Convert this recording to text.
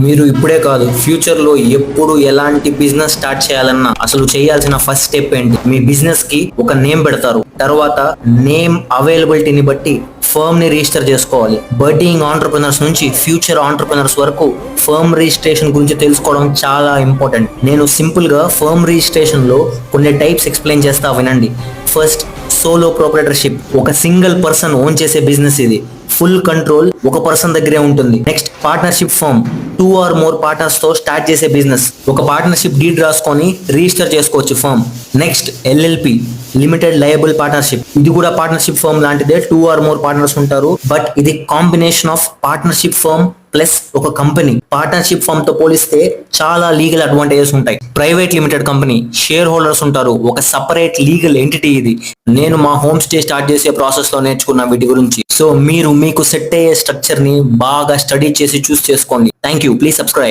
మీరు ఇప్పుడే కాదు ఫ్యూచర్లో ఎప్పుడు ఎలాంటి బిజినెస్ స్టార్ట్ చేయాలన్నా అసలు చేయాల్సిన ఫస్ట్ స్టెప్ ఏంటి? మీ బిజినెస్కి ఒక నేమ్ పెడతారు. తర్వాత నేమ్ అవైలబిలిటీని బట్టి ఫర్మ్ని రిజిస్టర్ చేసుకోవాలి. బర్డింగ్ ఆంటర్ప్రినర్స్ నుంచి ఫ్యూచర్ ఆంటర్ప్రినర్స్ వరకు ఫర్మ్ రిజిస్ట్రేషన్ గురించి తెలుసుకోవడం చాలా ఇంపార్టెంట్ నేను సింపుల్గా ఫర్మ్ రిజిస్ట్రేషన్లో కొన్ని టైప్స్ ఎక్స్ప్లెయిన్ చేస్తా వినండి. ఫస్ట్ సోలో ప్రొపరేటర్షిప్ ఒక సింగిల్ పర్సన్ ఓన్ చేసే బిజినెస్ ఇది. ఫుల్ కంట్రోల్ ఒక పర్సన్ దగ్గరే ఉంటుంది. Next partnership firm two or more పార్ట్నర్స్తో start చేసే బిజినెస్. ఒక పార్ట్నర్షిప్ డీడ్ రాసుకొని రిజిస్టర్ చేసుకోవచ్చు firm next LLP limited liable partnership. ఇది కూడా పార్ట్నర్షిప్ ఫర్మ్ లాంటిదే టూ ఆర్ మోర్ పార్ట్నర్స్ ఉంటారు. బట్ ఇది combination of partnership firm plus ఒక కంపెనీ పార్ట్నర్షిప్ ఫామ్తో పోలిస్తే చాలా లీగల్ అడ్వాంటేజెస్ ఉంటాయి. Private limited company share holders ఉంటారు. ఒక సపరేట్ లీగల్ ఎంటిటీ ఇది. నేను మా హోమ్ స్టే స్టార్ట్ చేసే ప్రాసెస్లో నేర్చుకున్న వీటి గురించి. సో మీరు మీకు సెట్ అయ్యే స్ట్రక్చర్ని బాగా స్టడీ చేసి చూస్ చేసుకోండి. Thank you please subscribe.